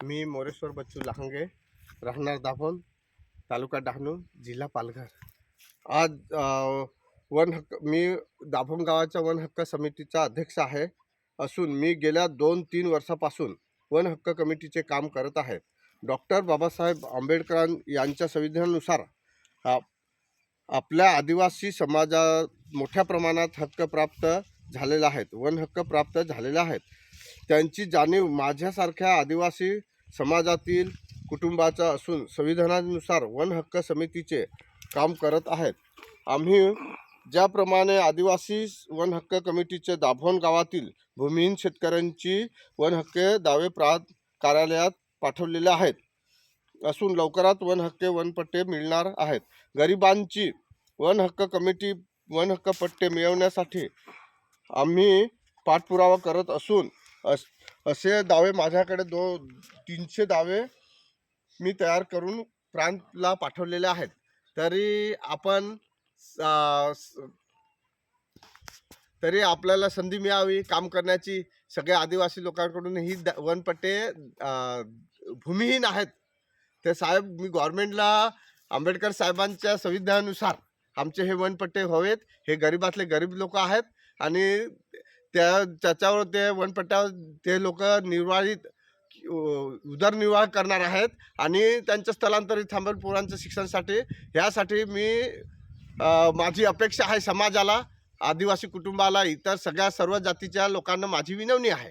मी मोरेश्वर बच्चू लहांगे राहणार दाभोण तालुका डहाणू जिल्हा पालघर. आज वन हक्क मी दाभोण गावाच्या वन हक्क समितीचा अध्यक्ष आहे असून मी गेल्या दोन तीन वर्षापासून वन हक्क कमिटीचे काम करत आहे. डॉक्टर बाबासाहेब आंबेडकर यांच्या संविधानानुसार आपल्या आदिवासी समाजात मोठ्या प्रमाणात हक्क प्राप्त झालेला आहेत वन हक्क प्राप्त झालेले आहेत. त्यांची जाणीव माझ्यासारख्या आदिवासी समाजातील कुटुंबाचा असून संविधानानुसार वन हक्क समितीचे काम करत आहेत. आम्ही ज्याप्रमाणे आदिवासी वन हक्क कमिटीचे दाभोण गावातील भूमिहीन शेतकऱ्यांची वन हक्क दावे प्रा कार्यालयात पाठवलेले आहेत. असून लवकरात वन हक्के वनपट्टे मिळणार आहेत. गरिबांची वन हक्क कमिटी वन हक्क पट्टे मिळवण्यासाठी आम्ही पाठपुरावा करत असून अस असे दावे माझ्याकडे दो तीनशे दावे मी तयार करून प्रांतला पाठवलेले आहेत. तरी आपण स- तरी आपल्याला संधी मिळावी काम करण्याची सगळ्या आदिवासी लोकांकडून ही द वनपट्टे भूमिहीन आहेत. ते साहेब मी गव्हर्मेंटला आंबेडकर साहेबांच्या संविधानानुसार आमचे हे वनपट्टे व्हावेत. हे गरीबातले गरीब लोक आहेत आणि त्या त्याच्यावर ते वनपट्ट्यावर ते लोक निर्वाहित उदरनिर्वाह करणार आहेत आणि त्यांच्या स्थलांतरित थांबेल पोरांचं शिक्षणासाठी. ह्यासाठी मी माझी अपेक्षा आहे समाजाला आदिवासी कुटुंबाला इतर सगळ्या सर्व जातीच्या लोकांना माझी विनवणी आहे.